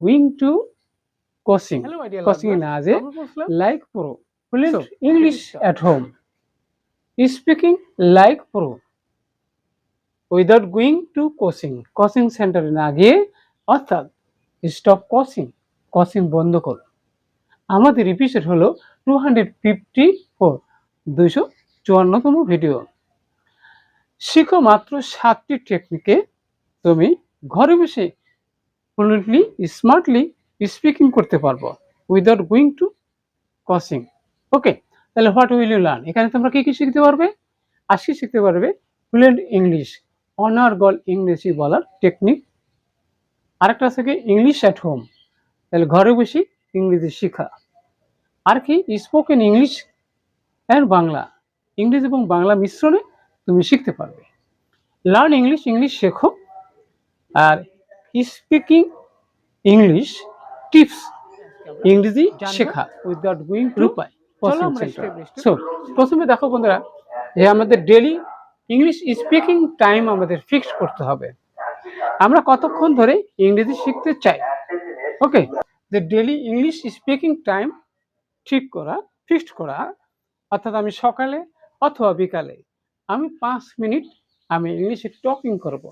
Wing two coaching coaching না যে like pro fluent English at home speaking like pro without going to coaching coaching সেন্টারে না গিয়ে অর্থাৎ স্টপ কোচিং কোচিং বন্ধ করো। আমাদের এপিসোড হলো টু হান্ড্রেড ফিফটি ফোর দুইশো চুয়ান্নতম ভিডিও শিখো মাত্র সাতটি টেকনিকে তুমি ঘরে বসে ফ্লুয়েন্টলি স্মার্টলি স্পিকিং করতে পারব without going to coaching okay তাহলে হোয়াট উইল ইউ লার্ন এখানে তোমরা কি কি শিখতে পারবে? আজকে শিখতে পারবে ফ্লুয়েন্ট ইংলিশ অনার্গল ইংরেজি বলার টেকনিক আরেকটা থেকে ইংলিশ অ্যাট হোম তাহলে ঘরে বসে ইংরেজি শেখা। আর কি? Spoken English and Bangla. ইংরেজি এবং বাংলা মিশ্রণে তুমি শিখতে পারবে। লার্ন ইংলিশ ইংলিশ শেখো। আর স্পিকিং ইংলিশ টিপস ইংরেজি শেখা। উইদাউট গোয়িং step সো প্রথমে দেখো বন্ধুরা যে আমাদের ডেলি ইংলিশ স্পিকিং টাইম আমাদের ফিক্সড করতে হবে। আমরা কতক্ষণ ধরে ইংরেজি শিখতে চাই? ওকে যে ডেলি ইংলিশ স্পিকিং টাইম ঠিক করা ফিক্সড করা অর্থাৎ আমি সকালে অথবা বিকালে আমি পাঁচ মিনিট আমি ইংলিশে টকিং করব।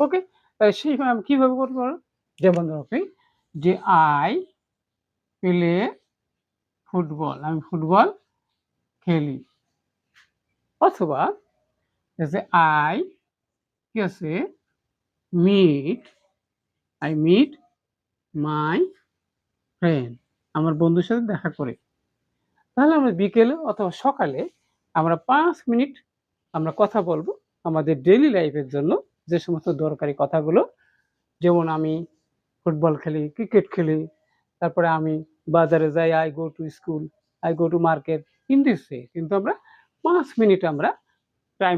ওকে সেইভাবে আমি কীভাবে করব বলো? যেমন ধরো যে আই প্লে ফুটবল আমি ফুটবল খেলি। অথবা যে আই কি আছে meet I meet my friend আমার বন্ধুর সাথে দেখা করে। তাহলে আমরা বিকেলে অথবা সকালে আমরা পাঁচ মিনিট আমরা কথা বলব আমাদের ডেইলি লাইফের জন্য। যে সমস্ত দরকারি কথাগুলো, যেমন আমি ফুটবল খেলি, ক্রিকেট খেলি, তারপরে আমি বাজারে যাই I go to school I go to market in this কিন্তু আমরা পাঁচ মিনিট আমরা টাইম